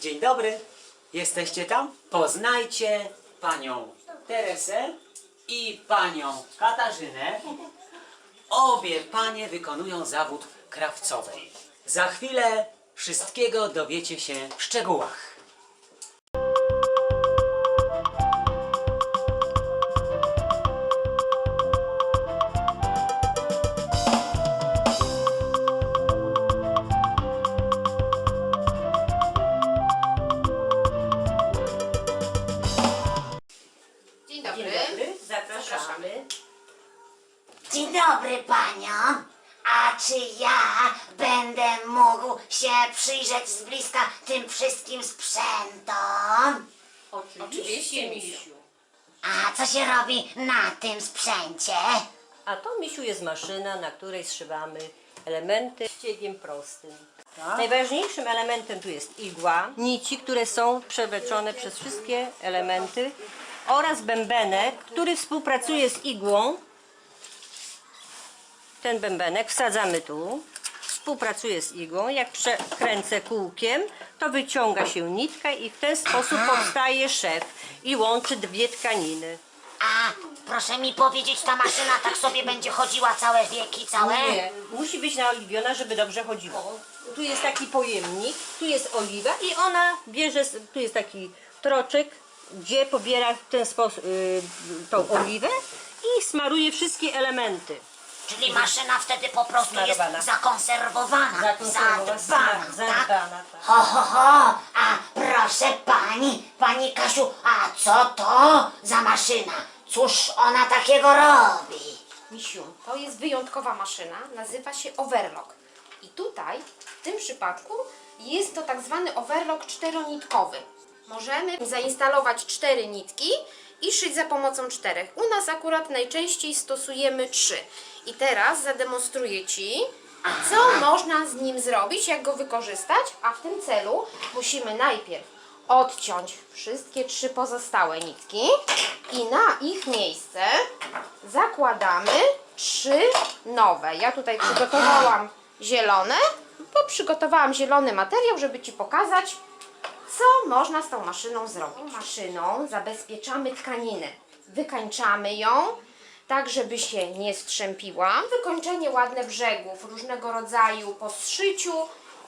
Dzień dobry. Jesteście tam? Poznajcie panią Teresę i panią Katarzynę. Obie panie wykonują zawód krawcowej. Za chwilę wszystkiego dowiecie się w szczegółach. Sprzętom? Oczywiście, misiu. A co się robi na tym sprzęcie? A to, misiu, jest maszyna, na której zszywamy elementy ściegiem prostym. Najważniejszym elementem tu jest igła, nici, które są przewleczone przez wszystkie elementy oraz bębenek, który współpracuje z igłą. Ten bębenek wsadzamy tu, współpracuje z igłą. Jak przekręcę kółkiem, to wyciąga się nitka i w ten sposób powstaje szef i łączy dwie tkaniny. A proszę mi powiedzieć, ta maszyna tak sobie będzie chodziła całe wieki, całe? Nie, musi być naoliwiona, żeby dobrze chodziło. Tu jest taki pojemnik, tu jest oliwa i ona bierze, tu jest taki troczek, gdzie pobiera w ten sposób y, tą oliwę i smaruje wszystkie elementy. Czyli maszyna wtedy po prostu Smarowana. jest zakonserwowana, Zakonserwowana, zadbana, tak? tak. Ho, ho, ho! A proszę pani, pani Kasiu, a co to za maszyna? Cóż ona takiego robi? Misiu, to jest wyjątkowa maszyna, nazywa się overlock. I tutaj, w tym przypadku, jest to tak zwany overlock czteronitkowy. Możemy zainstalować cztery nitki i szyć za pomocą czterech. U nas akurat najczęściej stosujemy trzy. I teraz zademonstruję Ci, co można z nim zrobić, jak go wykorzystać, a w tym celu musimy najpierw odciąć wszystkie trzy pozostałe nitki i na ich miejsce zakładamy trzy nowe. Ja tutaj przygotowałam zielone, bo przygotowałam zielony materiał, żeby Ci pokazać, co można z tą maszyną zrobić. Maszyną zabezpieczamy tkaninę. Wykańczamy ją, tak żeby się nie strzępiła. Wykończenie ładne brzegów różnego rodzaju po zszyciu,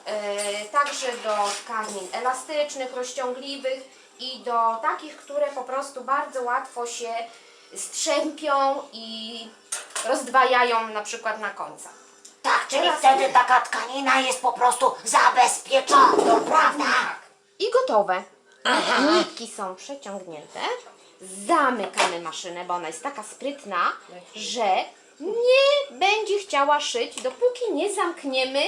e, także do tkanin elastycznych, rozciągliwych i do takich, które po prostu bardzo łatwo się strzępią i rozdwajają na przykład na końcach. Tak, czyli Teraz wtedy nie. taka tkanina jest po prostu zabezpieczona, prawda? I gotowe. Nitki są przeciągnięte. Zamykamy maszynę, bo ona jest taka sprytna, że nie będzie chciała szyć, dopóki nie zamkniemy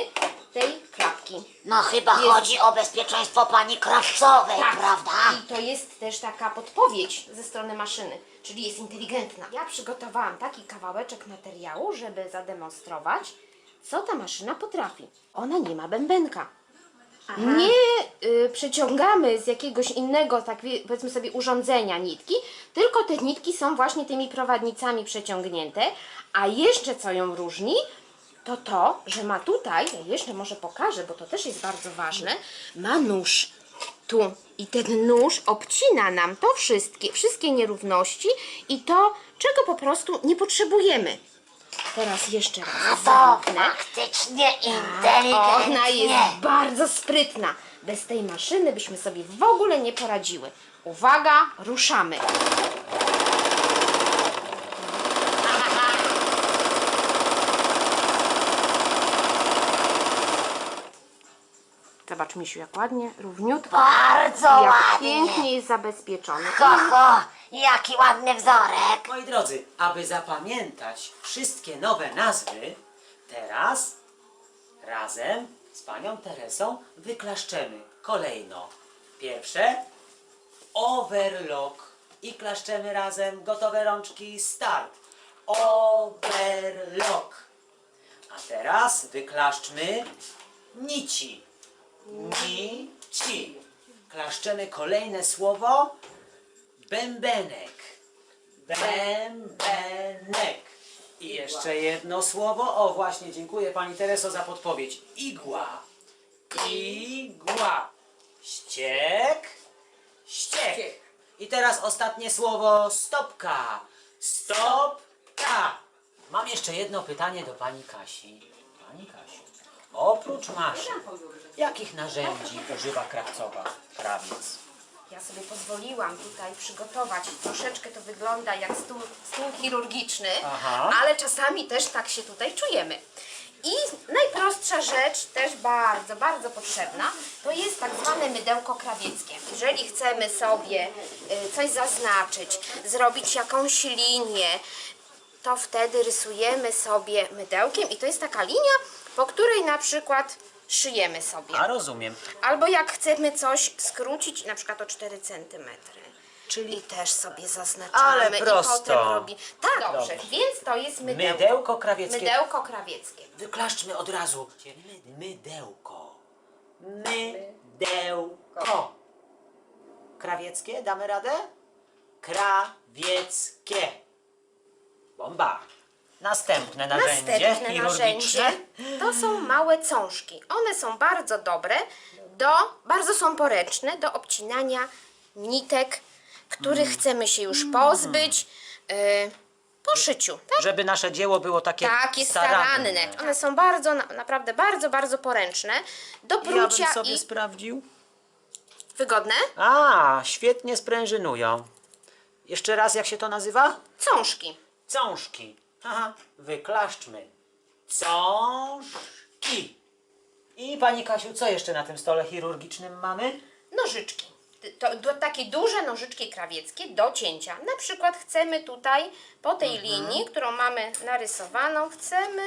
tej klapki. No chyba Jest- chodzi o bezpieczeństwo pani krawcowej, Tak. prawda? I to jest też taka podpowiedź ze strony maszyny, czyli jest inteligentna. Ja przygotowałam taki kawałeczek materiału, żeby zademonstrować, co ta maszyna potrafi. Ona nie ma bębenka. Nie y, przeciągamy z jakiegoś innego, tak wie- powiedzmy sobie, urządzenia nitki, tylko te nitki są właśnie tymi prowadnicami przeciągnięte. A jeszcze co ją różni, to to, że ma tutaj, ja jeszcze może pokażę, bo to też jest bardzo ważne, ma nóż tu. I ten nóż obcina nam to wszystkie, wszystkie nierówności i to, czego po prostu nie potrzebujemy. Teraz jeszcze raz To zamknę. faktycznie Ona inteligentnie. jest bardzo sprytna. Bez tej maszyny byśmy sobie w ogóle nie poradziły. Uwaga, ruszamy. Zobacz, Misiu, jak ładnie, równiutko. Bardzo Jak ładnie. pięknie jest zabezpieczony. Ho, ho, jaki ładny wzorek. Moi drodzy, aby zapamiętać wszystkie nowe nazwy, teraz razem z panią Teresą wyklaszczemy kolejno. Pierwsze overlock i klaszczemy razem, gotowe rączki, start. Overlock. A teraz wyklaszczmy nici. Nici. Klaszczemy kolejne słowo bębenek. Bębenek. I jeszcze jedno słowo. O właśnie, dziękuję Pani Tereso za podpowiedź. Igła. Igła. ściek, ściek. I teraz ostatnie słowo stopka. Stopka. Mam jeszcze jedno pytanie do pani Kasi. Oprócz maszyn, jakich narzędzi używa krawcowa krawiec? Ja sobie pozwoliłam tutaj przygotować. Troszeczkę to wygląda jak stół, stół chirurgiczny, Aha. ale czasami też tak się tutaj czujemy. I najprostsza rzecz, też bardzo, bardzo potrzebna, to jest tak zwane mydełko krawieckie. Jeżeli chcemy sobie y, coś zaznaczyć, zrobić jakąś linię, to wtedy rysujemy sobie mydełkiem i to jest taka linia, po której na przykład szyjemy sobie. A rozumiem. Albo jak chcemy coś skrócić, na przykład o 4 cm. Czyli I też sobie zaznaczamy Ale i prosto. potem robi. Tak, dobrze, Dobrze. więc to jest mydełko. mydełko krawieckie. Mydełko krawieckie. Wyklaszczmy od razu. Mydełko. Mydełko. Krawieckie, damy radę? Krawieckie. Bomba. Następne narzędzie Następne chirurgiczne. narzędzie to są małe cążki. One są bardzo dobre, do, bardzo są poręczne do obcinania nitek, których Mm. chcemy się już pozbyć yy, po szyciu. Tak? Żeby nasze dzieło było takie Takie staranne. One są bardzo, na- naprawdę bardzo, bardzo poręczne. Do Ja prucia bym sobie i sprawdził. wygodne. A, świetnie sprężynują. Jeszcze raz, jak się to nazywa? Cążki. Cążki. Aha, wyklaszczmy. Cążki. I pani Kasiu, co jeszcze na tym stole chirurgicznym mamy? Nożyczki. To, takie duże nożyczki krawieckie do cięcia. Na przykład chcemy tutaj po tej linii, którą mamy narysowaną, chcemy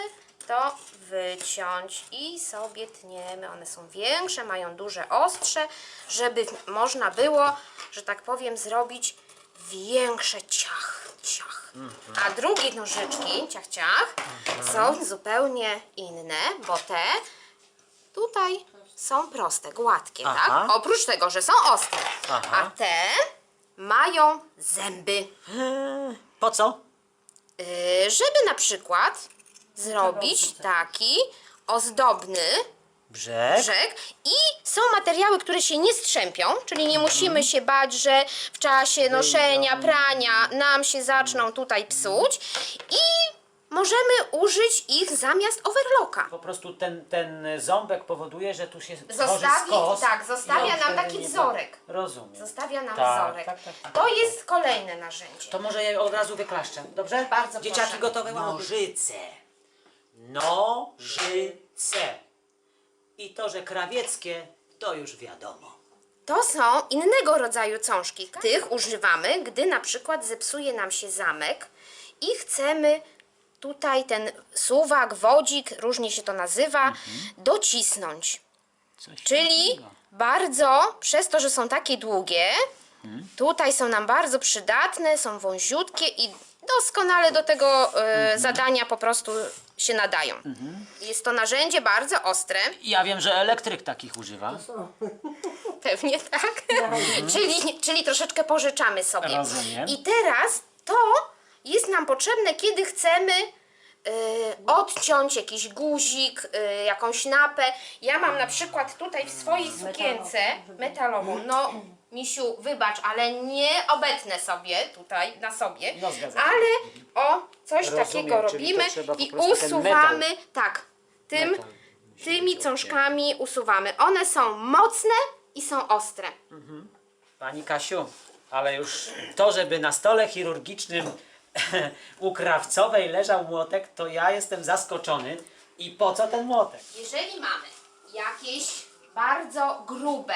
to wyciąć i sobie tniemy. One są większe, mają duże ostrze, żeby można było, że tak powiem, zrobić większe ciach, ciach. A drugie nożyczki, ciach, ciach, są zupełnie inne, bo te tutaj są proste, gładkie, Aha. tak? Oprócz tego, że są ostre. Aha. A te mają zęby. Eee, Po co? Yy, żeby na przykład zrobić taki ozdobny Brzeg. brzeg i są materiały, które się nie strzępią, czyli nie musimy się bać, że w czasie noszenia, prania nam się zaczną tutaj psuć i możemy użyć ich zamiast overlocka. Po prostu ten, ten ząbek powoduje, że tu się tworzy Zostawi- skos. tak, i zostawia on nam wtedy taki nie- wzorek. Rozumiem. Zostawia nam Tak, wzorek. tak, tak, tak. To jest kolejne narzędzie. To może je od razu wyklaszczę, dobrze? Bardzo Dzieciaki proszę. gotowe? Nożyce. Nożyce. I to, że krawieckie, to już wiadomo. To są innego rodzaju cążki. Tych używamy, gdy na przykład zepsuje nam się zamek i chcemy tutaj ten suwak, wodzik, różnie się to nazywa, docisnąć. Coś Czyli takiego. bardzo, przez to, że są takie długie, tutaj są nam bardzo przydatne, są wąziutkie i doskonale do tego e, zadania po prostu się nadają. Jest to narzędzie bardzo ostre. Ja wiem, że elektryk takich używa. Pewnie tak. czyli, czyli troszeczkę pożyczamy sobie. Rozumiem. I teraz to jest nam potrzebne, kiedy chcemy y, odciąć jakiś guzik, y, jakąś napę. Ja mam na przykład tutaj w swojej sukience metalową. No, Misiu, wybacz, ale nie obetnę sobie tutaj na sobie. No, zgadzam się. ale o, coś Rozumiem, takiego czyli to robimy trzeba po i prostu ten usuwamy. Tak, tym, Metal. tymi cążkami usuwamy. One są mocne i są ostre. Pani Kasiu, ale już to, żeby na stole chirurgicznym u krawcowej leżał młotek, to ja jestem zaskoczony. I po co ten młotek? Jeżeli mamy jakieś bardzo grube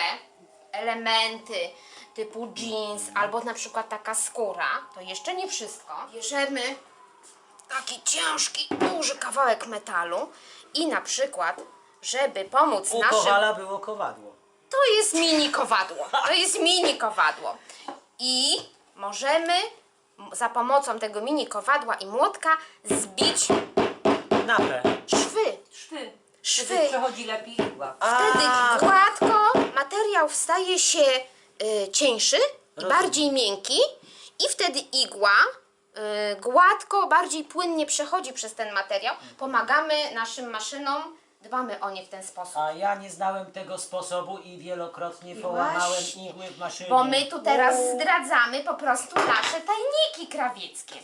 elementy typu jeans albo na przykład taka skóra, to jeszcze nie wszystko. Bierzemy taki ciężki, duży kawałek metalu i na przykład, żeby pomóc U naszym... Kowala było kowadło. To jest mini kowadło. To jest mini kowadło. I możemy za pomocą tego mini kowadła i młotka zbić Napę. szwy. Szwy. Szwy. Wtedy przechodzi lepiej igła. Wtedy A, gładko materiał staje się y, cieńszy i bardziej miękki i wtedy igła y, gładko, bardziej płynnie przechodzi przez ten materiał. Pomagamy naszym maszynom dbamy o nie w ten sposób. A ja nie znałem tego sposobu i wielokrotnie połamałem Właśnie. igły w maszynie. Bo my tu teraz zdradzamy po prostu nasze tajniki krawieckie.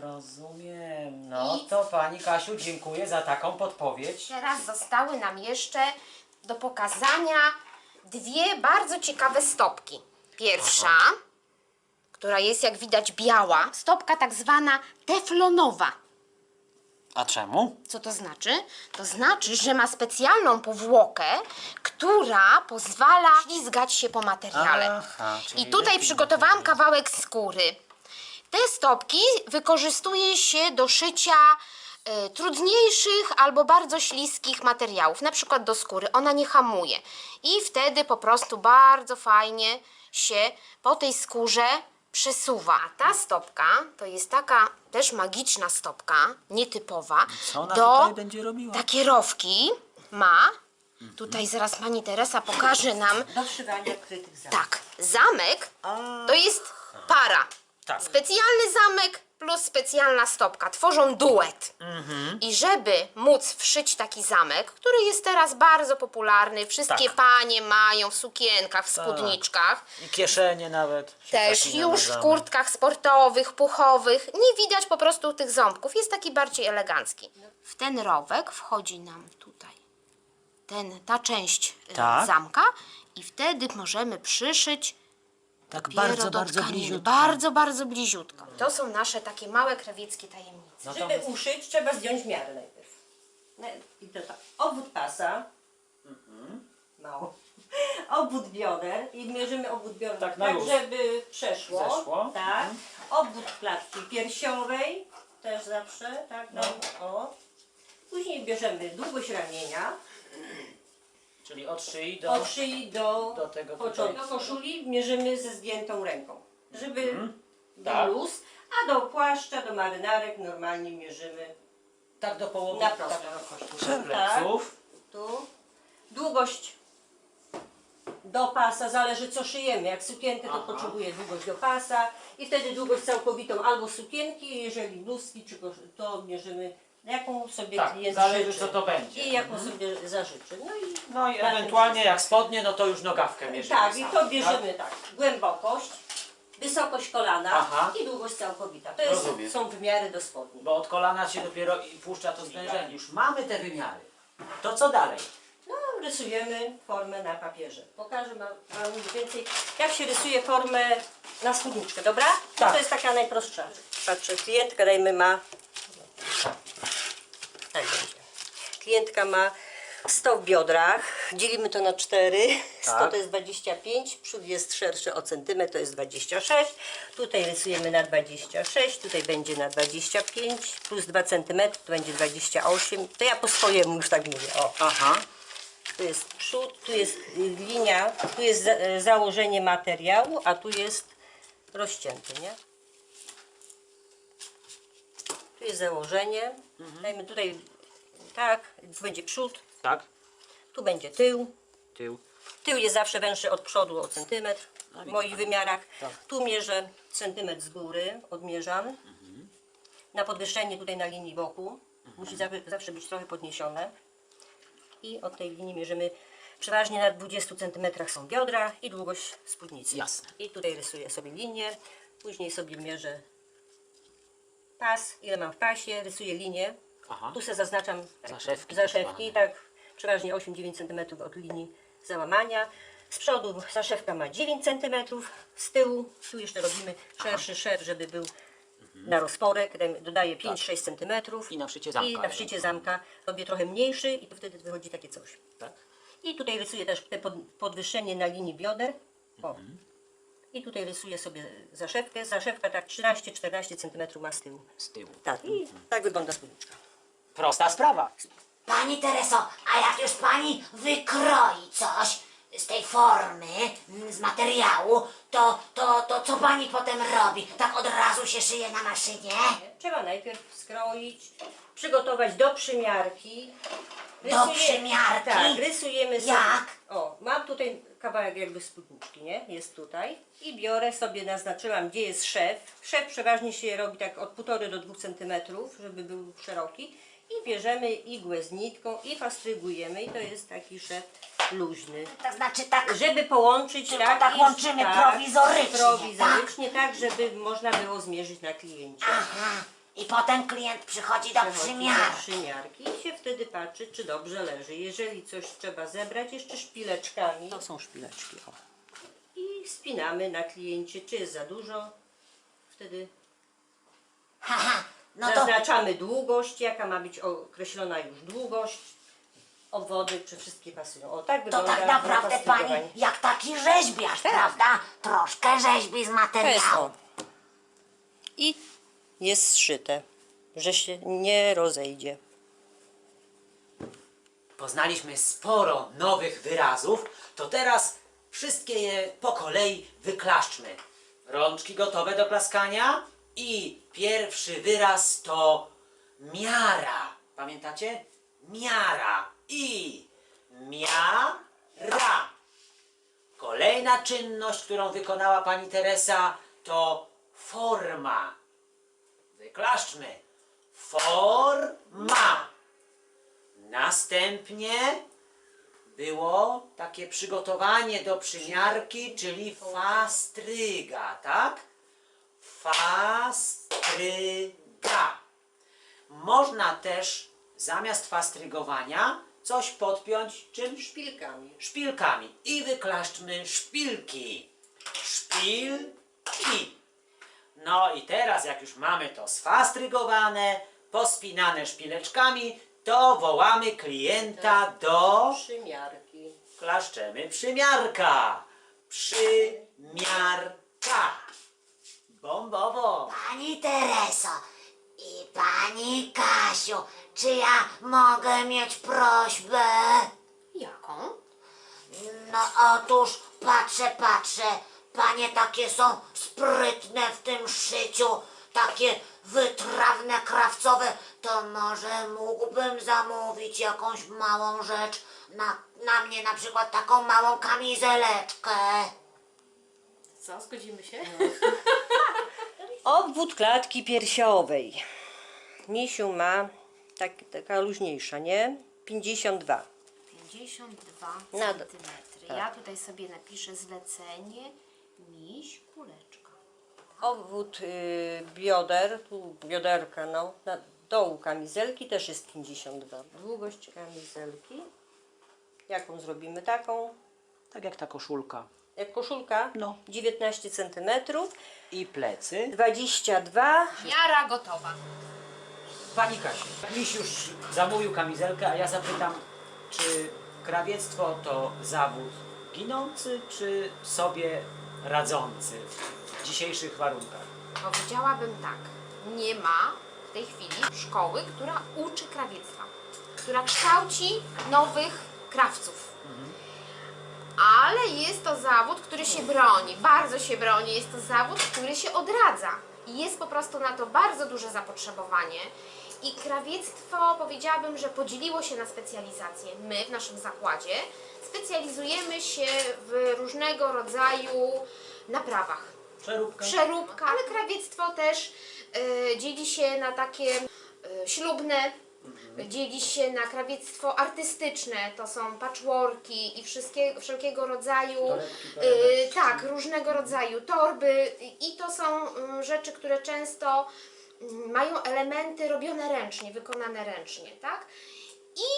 Rozumiem. No I- to pani Kasiu, dziękuję za taką podpowiedź. Teraz zostały nam jeszcze do pokazania dwie bardzo ciekawe stopki. Pierwsza, która jest jak widać biała, stopka tak zwana teflonowa. A czemu? Co to znaczy? To znaczy, że ma specjalną powłokę, która pozwala ślizgać się po materiale. Aha, czyli I tutaj lepiej przygotowałam kawałek skóry. Te stopki wykorzystuje się do szycia trudniejszych albo bardzo śliskich materiałów, na przykład do skóry. Ona nie hamuje. I wtedy po prostu bardzo fajnie się po tej skórze przesuwa. A ta stopka to jest taka też magiczna stopka, nietypowa. Co ona do tutaj będzie robiła? Takie rowki ma. Tutaj zaraz pani Teresa pokaże nam. Do wszywania krytych zamków. Tak, zamek to jest para. Tak. Specjalny zamek plus specjalna stopka tworzą duet. Mhm. I żeby móc wszyć taki zamek, który jest teraz bardzo popularny, wszystkie Tak. panie mają w sukienkach, w spódniczkach, I kieszenie nawet. się też już w kurtkach sportowych, puchowych, nie widać po prostu tych ząbków. Jest taki bardziej elegancki. W ten rowek wchodzi nam tutaj ten, ta część y, Tak. zamka i wtedy możemy przyszyć Tak bardzo, do bardzo tkaniny. bliziutko. Bardzo, bardzo bliziutko. To są nasze takie małe krawieckie tajemnice. No to Żeby uszyć, trzeba zdjąć miarę najpierw. No I to tak. Obwód pasa. Mało. Obwód bioder i mierzymy obwód bioder Tak tak, na luz. żeby przeszło. Zeszło. Tak. Obwód klatki piersiowej też zawsze, tak, no. o. Później bierzemy długość ramienia, Czyli od szyi do... od szyi do, do tego początku koszuli mierzymy ze zdjętą ręką, żeby był Tak. luz, a do płaszcza, do marynarek normalnie mierzymy Tak do połowy. Na tak prosto. do kości pleców. tu. Długość do pasa, zależy co szyjemy. Jak sukienkę, to Aha. potrzebuje długość do pasa i wtedy długość całkowitą albo sukienki, jeżeli bluzki, czy kosz- to mierzymy jaką sobie Tak, zależy, życzy. co to będzie. I jaką sobie zażyczy. No i No i ewentualnie jak spodnie, no to już nogawkę mierzymy. tak, i sami, to bierzemy tak. Głębokość, wysokość kolana Aha. i długość całkowita. To jest, Rozumiem. są wymiary do spodni. Bo od kolana się dopiero i puszcza to zwężenie. Już mamy te wymiary. To co dalej? No, rysujemy formę na papierze. Pokażę Wam wam mniej więcej, jak się rysuje formę na spódniczkę, dobra? Tak. To jest taka najprostsza. Patrzę, klientka dajmy ma... Tak będzie. Klientka ma 100 w biodrach, dzielimy to na 4, 100 Tak. to jest 25, przód jest szerszy o centymetr, to jest 26, tutaj rysujemy na 26, tutaj będzie na 25, plus 2 cm to będzie 28, to ja po swojemu już tak mówię, o. Aha. Tu jest przód, tu jest y, linia, tu jest za, e, założenie materiału, a tu jest rozcięty, nie? Tu jest założenie. Dajmy tutaj tak, tu będzie przód, Tak. tu będzie tył. Tył. Tył jest zawsze węższy od przodu o centymetr w moich wymiarach. Tak. Tu mierzę centymetr z góry, odmierzam. Na podwyższenie tutaj na linii boku. Musi zawsze, zawsze być trochę podniesione. I od tej linii mierzymy przeważnie na 20 cm są biodra i długość spódnicy. Jasne. I tutaj rysuję sobie linię. Później sobie mierzę pas, ile mam w pasie, rysuję linię. Aha. Tu sobie zaznaczam Zaszewki zaszewki tak tak, przeważnie 8-9 cm od linii załamania. Z przodu zaszewka ma 9 cm, z tyłu, tu jeszcze robimy szerszy szer, żeby był na rozporek, dodaję 5-6 cm. Tak. I na wszycie zamka. I na zamka robię trochę mniejszy i to wtedy wychodzi takie coś. Tak. I tutaj rysuję też te pod, podwyższenie na linii bioder. O. Mhm. I tutaj rysuję sobie zaszewkę. Zaszewka tak 13-14 cm ma z tyłu. Z tyłu. Tak, i tak wygląda spódniczka. Prosta sprawa. Pani Tereso, a jak już pani wykroi coś z tej formy, mm, z materiału, to, to, to co pani potem robi? Tak od razu się szyje na maszynie? Trzeba najpierw skroić, przygotować do przymiarki. Do przymiarki? Tak, rysujemy sobie. Jak? O, mam tutaj kawałek jakby spódniczki, nie? Jest tutaj. I biorę sobie, naznaczyłam, gdzie jest szef. Szef przeważnie się robi tak od 1,5 do 2 cm, żeby był szeroki. i bierzemy igłę z nitką i fastrygujemy i to jest taki szef luźny. To znaczy tak, Żeby połączyć Tylko tak, tak i- łączymy prowizorycznie, prowizorycznie tak, żeby można było zmierzyć na kliencie. aha, i potem klient przychodzi do Przechodzi do przymiarki i się wtedy patrzy, czy dobrze leży. Jeżeli coś trzeba zebrać, jeszcze szpileczkami To są szpileczki. O. i spinamy na kliencie, czy jest za dużo. Wtedy Haha, no to Zaznaczamy długość, jaka ma być określona już długość. Obwody czy wszystkie pasują. O tak To wygląda tak naprawdę pani jak taki rzeźbiarz, prawda? Troszkę rzeźbi z materiału. Jest zszyte, że się nie rozejdzie. Poznaliśmy sporo nowych wyrazów, to teraz wszystkie je po kolei wyklaszczmy. Rączki gotowe do klaskania i pierwszy wyraz to miara. Pamiętacie? Miara i miara. Kolejna czynność, którą wykonała pani Teresa to forma. Wyklaszczmy. Forma. Następnie było takie przygotowanie do przymiarki, czyli fastryga, tak? Fastryga. Można też zamiast fastrygowania coś podpiąć czymś? Szpilkami. Szpilkami. I wyklaszczmy szpilki. Szpilki. No i teraz, jak już mamy to sfastrygowane, pospinane szpileczkami, to wołamy klienta do... Przymiarki. Klaszczemy przymiarka. Przymiarka. Bombowo. Pani Tereso i pani Kasiu, czy ja mogę mieć prośbę? Jaką? No otóż patrzę, patrzę, panie takie są sprytne w tym szyciu, takie wytrawne, krawcowe, to może mógłbym zamówić jakąś małą rzecz, na, na mnie na przykład taką małą kamizeleczkę. Co, zgodzimy się? Obwód klatki piersiowej. Misiu ma tak, taka luźniejsza, nie? 52. 52 Na centymetry. tak. Ja tutaj sobie napiszę zlecenie miś kuleczka. Obwód y, bioder, tu bioderka, no, na dołu kamizelki też jest 52. Długość kamizelki. Jaką zrobimy? Taką, Tak jak ta koszulka. jak koszulka, No. 19 cm, I plecy. 22. Miara gotowa. Pani Kasiu, miś już zamówił kamizelkę, a ja zapytam, czy krawiectwo to zawód ginący, czy sobie radzący w dzisiejszych warunkach? Powiedziałabym tak. Nie ma w tej chwili szkoły, która uczy krawiectwa, która kształci nowych krawców. Ale jest to zawód, który się broni, bardzo się broni. Jest to zawód, który się odradza. Jest po prostu na to bardzo duże zapotrzebowanie. I krawiectwo powiedziałabym, że podzieliło się na specjalizacje. My w naszym zakładzie specjalizujemy się w różnego rodzaju naprawach Przeróbka? przeróbka, ale krawiectwo też e, dzieli się na takie e, ślubne, dzieli się na krawiectwo artystyczne, to są patchworki i wszystkie, wszelkiego rodzaju, torebeczki. tak, różnego rodzaju torby i to są mm, rzeczy, które często mają elementy robione ręcznie, wykonane ręcznie, tak? I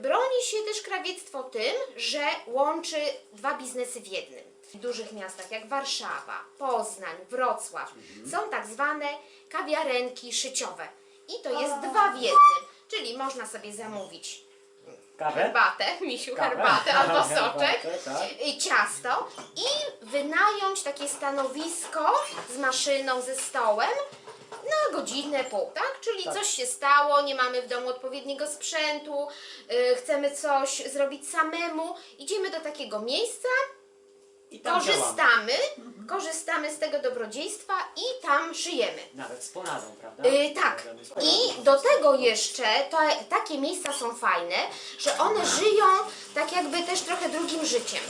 broni się też krawiectwo tym, że łączy dwa biznesy w jednym. W dużych miastach jak Warszawa, Poznań, Wrocław są tak zwane kawiarenki szyciowe. I to jest dwa w jednym. Czyli można sobie zamówić Kawę? herbatę, misiu Kawę? herbatę albo soczek, Herbatę, tak. i ciasto i wynająć takie stanowisko z maszyną, ze stołem na godzinę, pół, tak? Czyli coś się stało, nie mamy w domu odpowiedniego sprzętu, yy, chcemy coś zrobić samemu, idziemy do takiego miejsca, I tam działamy. korzystamy, korzystamy z tego dobrodziejstwa i tam szyjemy. Nawet z poradą, prawda? Yy, tak. I do tego jeszcze to, takie miejsca są fajne, że one żyją tak jakby też trochę drugim życiem.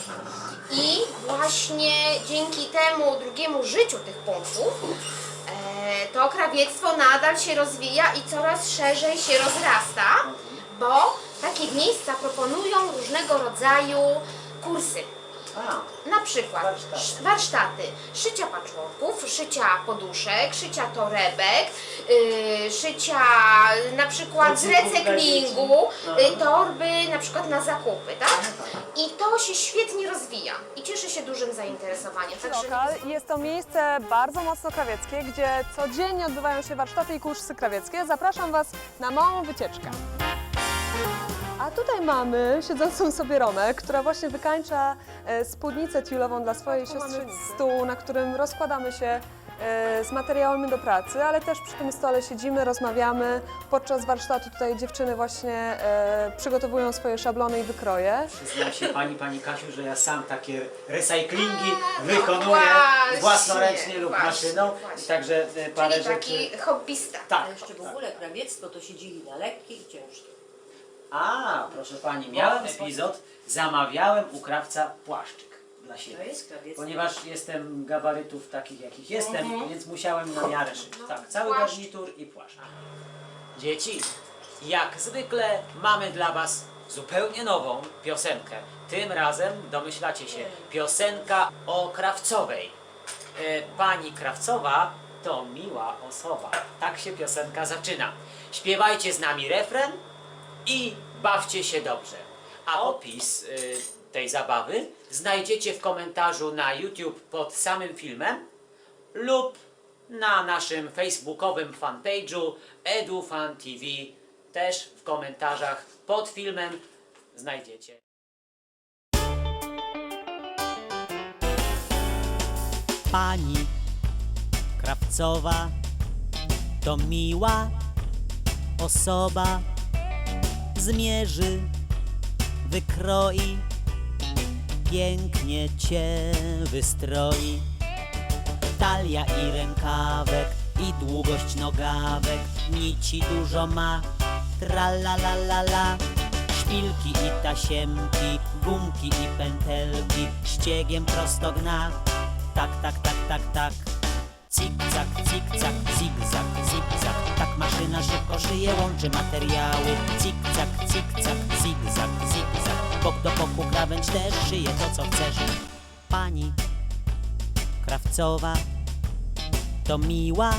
I właśnie dzięki temu drugiemu życiu tych punktów to krawiectwo nadal się rozwija i coraz szerzej się rozrasta, bo takie miejsca proponują różnego rodzaju kursy. Na przykład Warsztaty. sz- warsztaty szycia patchworków, szycia poduszek, szycia torebek, yy, szycia na przykład z recyklingu, yy, torby na przykład na zakupy, tak? I to się świetnie rozwija i cieszy się dużym zainteresowaniem. Także Lokal jest to miejsce bardzo mocno krawieckie, gdzie codziennie odbywają się warsztaty i kursy krawieckie. Zapraszam Was na małą wycieczkę. A tutaj mamy siedzącą sobie Romę, która właśnie wykańcza e, spódnicę tiulową dla swojej siostrzenicy. Stół, na którym rozkładamy się e, z materiałami do pracy, ale też przy tym stole siedzimy, rozmawiamy. Podczas warsztatu tutaj dziewczyny właśnie e, przygotowują swoje szablony i wykroje. przyznam się pani, pani Kasiu, że ja sam takie recyklingi wykonuję właśnie, własnoręcznie lub właśnie, maszyną. właśnie. Także e, parę Czyli rzeczy... taki hobbysta. Tak, A jeszcze w ogóle krawiectwo to się dzieli na lekkie i ciężkie. A, proszę pani, miałem epizod, zamawiałem u krawca płaszczyk dla To siebie. jest krawiectwo. Ponieważ jestem gabarytów takich, jakich jestem, więc musiałem na miarę szyć. Tak, cały płaszcz. garnitur i płaszcz. Dzieci, jak zwykle mamy dla Was zupełnie nową piosenkę. Tym razem, domyślacie się, piosenka o krawcowej. E, Pani krawcowa to miła osoba. Tak się piosenka zaczyna. Śpiewajcie z nami refren i bawcie się dobrze. A opis y, tej zabawy znajdziecie w komentarzu na YouTube pod samym filmem lub na naszym facebookowym fanpage'u EduFan TV. Też w komentarzach pod filmem znajdziecie. Pani Krawcowa to miła osoba zmierzy, wykroi, pięknie cię wystroi. Talia i rękawek i długość nogawek, nici dużo ma, tra la la la la. Szpilki i tasiemki, gumki i pętelki, ściegiem prosto gna. Tak, tak, tak, tak, tak. Cik-cak, cik-cak, zig-zag, zig-zag. Tak maszyna szybko szyje, łączy materiały. Cik-cak, cik-cak, zig-zag, zig-zag. Bok do boku krawędź też szyje to co chcesz. Pani krawcowa To miła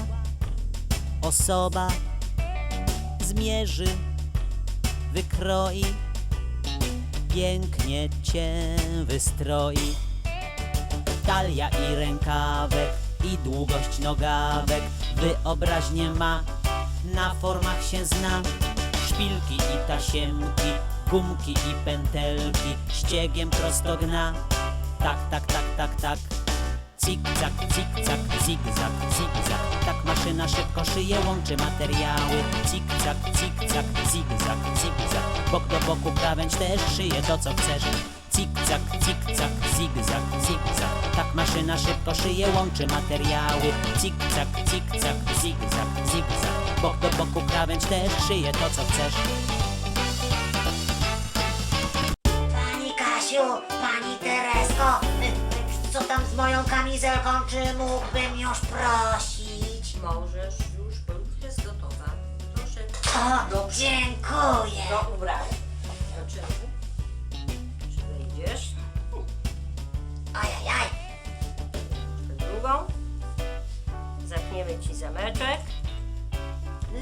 osoba. Zmierzy, wykroi Pięknie cię wystroi. Talia i rękawek i długość nogawek wyobraźnię ma, na formach się zna. Szpilki i tasiemki, gumki i pętelki, ściegiem prosto gna. Tak, tak, tak, tak, tak. Cik-cak, cik-cak, zig-zag, zig-zag Tak maszyna szybko szyje, łączy materiały Cik-cak, cik-cak, zig-zag, zig-zag Bok do boku krawędź też szyje to co chcesz Cik-cak, cik-cak, zig-zag, zig-zag Tak maszyna szybko szyje, łączy materiały Cik-cak, cik-cak, zig-zag, zig-zag Bok do boku krawędź też szyje to co chcesz Pani Kasiu, pani Teresko, co tam z moją kamizelką, czy mógłbym już prosić? Możesz już, bo już jest gotowa. Proszę O, dziękuję. do ubrania. Wejdziesz? Ajajaj, drugą. Zapniemy ci zameczek.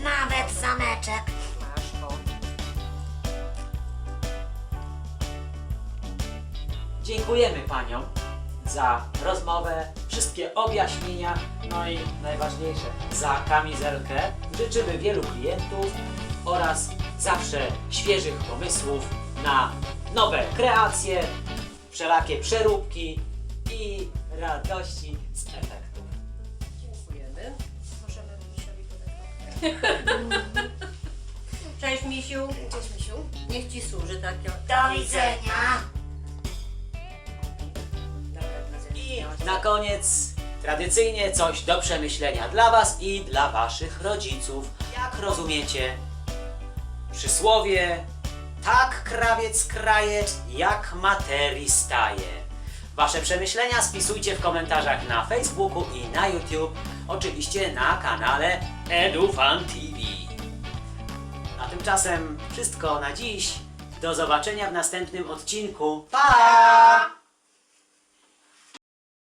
nawet zameczek. Masz o. Dziękujemy Paniom za rozmowę, wszystkie objaśnienia, no i najważniejsze, za kamizelkę. Życzymy wielu klientów oraz zawsze świeżych pomysłów na nowe kreacje, wszelakie przeróbki i radości z efektów. Dziękujemy. Możemy misiowi podać Cześć Misiu. Cześć Misiu. Niech ci służy tak jak... Do widzenia. I na koniec tradycyjnie coś do przemyślenia dla Was i dla Waszych rodziców. Jak rozumiecie przysłowie tak krawiec kraje, jak materii staje. Wasze przemyślenia spisujcie w komentarzach na Facebooku i na YouTube, oczywiście na kanale EduFan TV. A tymczasem wszystko na dziś. Do zobaczenia w następnym odcinku. Pa!